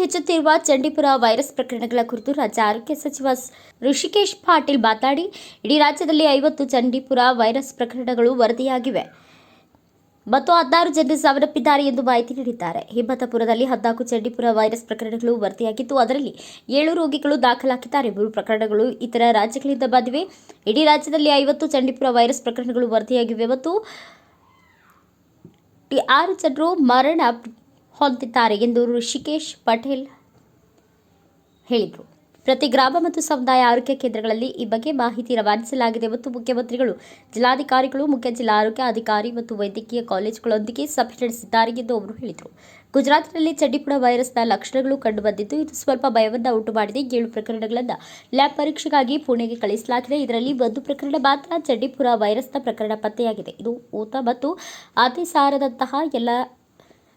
ಹೆಚ್ಚುತ್ತಿರುವ ಚಂಡೀಪುರ ವೈರಸ್ ಪ್ರಕರಣಗಳ ಕುರಿತು ರಾಜ್ಯ ಆರೋಗ್ಯ ಸಚಿವ ಋಷಿಕೇಶ್ ಪಾಟೀಲ್ ಮಾತಾಡಿ, ಇಡೀ ರಾಜ್ಯದಲ್ಲಿ ಐವತ್ತು ಚಂಡೀಪುರ ವೈರಸ್ ಪ್ರಕರಣಗಳು ವರದಿಯಾಗಿವೆ. ಮತ್ತು ಹದಿನಾರು ಜನರು ಸಾವನ್ನಪ್ಪಿದ್ದಾರೆ ಎಂದು ಮಾಹಿತಿ ನೀಡಿದ್ದಾರೆ. ಹಿಮ್ಮತಪುರದಲ್ಲಿ ಹದಿನಾಲ್ಕು ಚಂಡೀಪುರ ವೈರಸ್ ಪ್ರಕರಣಗಳು ವರದಿಯಾಗಿದ್ದು, ಅದರಲ್ಲಿ ಏಳು ರೋಗಿಗಳು ದಾಖಲಾಗಿದ್ದಾರೆ. ಮೂರು ಪ್ರಕರಣಗಳು ಇತರ ರಾಜ್ಯಗಳಿಂದ ಬಂದಿವೆ. ಇಡೀ ರಾಜ್ಯದಲ್ಲಿ ಐವತ್ತು ಚಂಡೀಪುರ ವೈರಸ್ ಪ್ರಕರಣಗಳು ವರದಿಯಾಗಿವೆ ಮತ್ತು ಆರು ಜನರು ಮರಣ ಹೊಂದಿದ್ದಾರೆ ಎಂದು ಋಷಿಕೇಶ್ ಪಟೇಲ್ ಹೇಳಿದರು. ಪ್ರತಿ ಗ್ರಾಮ ಮತ್ತು ಸಮುದಾಯ ಆರೋಗ್ಯ ಕೇಂದ್ರಗಳಲ್ಲಿ ಈ ಬಗ್ಗೆ ಮಾಹಿತಿ ರವಾನಿಸಲಾಗಿದೆ ಮತ್ತು ಮುಖ್ಯಮಂತ್ರಿಗಳು, ಜಿಲ್ಲಾಧಿಕಾರಿಗಳು, ಮುಖ್ಯ ಜಿಲ್ಲಾ ಆರೋಗ್ಯ ಅಧಿಕಾರಿ ಮತ್ತು ವೈದ್ಯಕೀಯ ಕಾಲೇಜುಗಳೊಂದಿಗೆ ಸಭೆ ನಡೆಸಿದ್ದಾರೆ ಎಂದು ಅವರು ಹೇಳಿದರು. ಗುಜರಾತ್ನಲ್ಲಿ ಚಡ್ಡಿಪುರ ವೈರಸ್ನ ಲಕ್ಷಣಗಳು ಕಂಡುಬಂದಿದ್ದು, ಇದು ಸ್ವಲ್ಪ ಭಯವನ್ನು ಉಂಟು ಮಾಡಿದೆ ಏಳು ಪ್ರಕರಣಗಳನ್ನು ಲ್ಯಾಬ್ ಪರೀಕ್ಷೆಗಾಗಿ ಪುಣೆಗೆ ಕಳಿಸಲಾಗಿದೆ. ಇದರಲ್ಲಿ ಒಂದು ಪ್ರಕರಣ ಮಾತ್ರ ಚಡ್ಡಿಪುರ ವೈರಸ್ನ ಪ್ರಕರಣ ಪತ್ತೆಯಾಗಿದೆ. ಇದು ಊತ ಮತ್ತು ಅತಿಸಾರದಂತಹ ಎಲ್ಲ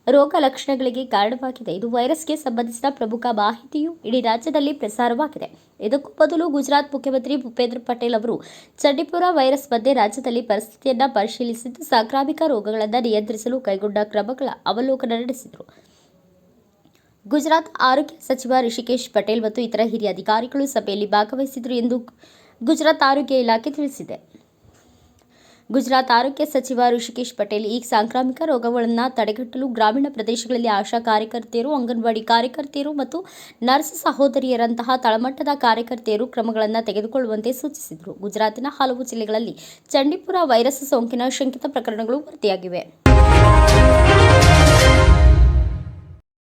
ರೋಗ ಲಕ್ಷಣಗಳಿಗೆ ಕಾರಣವಾಗಿದೆ. ಇದು ವೈರಸ್ಗೆ ಸಂಬಂಧಿಸಿದ ಪ್ರಮುಖ ಮಾಹಿತಿಯು ಇಡೀ ರಾಜ್ಯದಲ್ಲಿ ಪ್ರಸಾರವಾಗಿದೆ. ಇದಕ್ಕೂ ಬದಲು ಗುಜರಾತ್ ಮುಖ್ಯಮಂತ್ರಿ ಭೂಪೇಂದ್ರ ಪಟೇಲ್ ಅವರು ಚಂಡೀಪುರ ವೈರಸ್ ಬಗ್ಗೆ ರಾಜ್ಯದಲ್ಲಿ ಪರಿಸ್ಥಿತಿಯನ್ನು ಪರಿಶೀಲಿಸಿದ್ದು, ಸಾಂಕ್ರಾಮಿಕ ರೋಗಗಳನ್ನು ನಿಯಂತ್ರಿಸಲು ಕೈಗೊಂಡ ಕ್ರಮಗಳ ಅವಲೋಕನ ನಡೆಸಿದರು. ಗುಜರಾತ್ ಆರೋಗ್ಯ ಸಚಿವ ರಿಷಿಕೇಶ್ ಪಟೇಲ್ ಮತ್ತು ಇತರ ಹಿರಿಯ ಅಧಿಕಾರಿಗಳು ಸಭೆಯಲ್ಲಿ ಭಾಗವಹಿಸಿದರು ಎಂದು ಗುಜರಾತ್ ಆರೋಗ್ಯ ಇಲಾಖೆ ತಿಳಿಸಿದೆ. ಗುಜರಾತ್ ಆರೋಗ್ಯ ಸಚಿವ ಋಷಿಕೇಶ್ ಪಟೇಲ್ ಈ ಸಾಂಕ್ರಾಮಿಕ ರೋಗಗಳನ್ನು ತಡೆಗಟ್ಟಲು ಗ್ರಾಮೀಣ ಪ್ರದೇಶಗಳಲ್ಲಿ ಆಶಾ ಕಾರ್ಯಕರ್ತೆಯರು, ಅಂಗನವಾಡಿ ಕಾರ್ಯಕರ್ತೆಯರು ಮತ್ತು ನರ್ಸ್ ಸಹೋದರಿಯರಂತಹ ತಳಮಟ್ಟದ ಕಾರ್ಯಕರ್ತೆಯರು ಕ್ರಮಗಳನ್ನು ತೆಗೆದುಕೊಳ್ಳುವಂತೆ ಸೂಚಿಸಿದರು. ಗುಜರಾತಿನ ಹಲವು ಜಿಲ್ಲೆಗಳಲ್ಲಿ ಚಂಡೀಪುರ ವೈರಸ್ ಸೋಂಕಿನ ಶಂಕಿತ ಪ್ರಕರಣಗಳು ವರದಿಯಾಗಿವೆ.